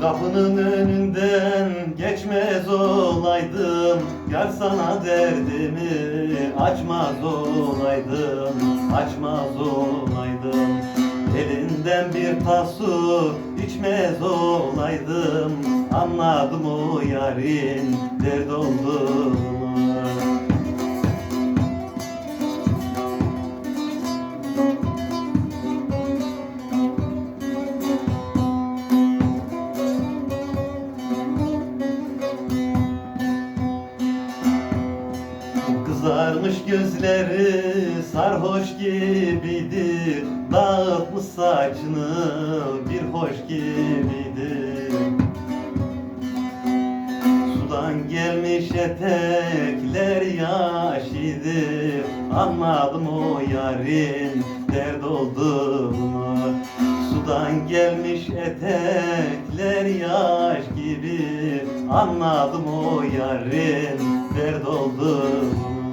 Kapının önünden geçmez olaydım. Yar sana derdimi açmaz olaydım Açmaz olaydım. Elinden bir tasu içmez olaydım. Anladım o yarın dert olduğunu Kızarmış gözleri sarhoş gibidir. Dağıtmış saçını bir hoş gibidir. Sudan gelmiş etekler yaş idi Anladım o yarın dert olduğunu Sudan gelmiş etekler yaş gibi Anladım o yarın dert oldum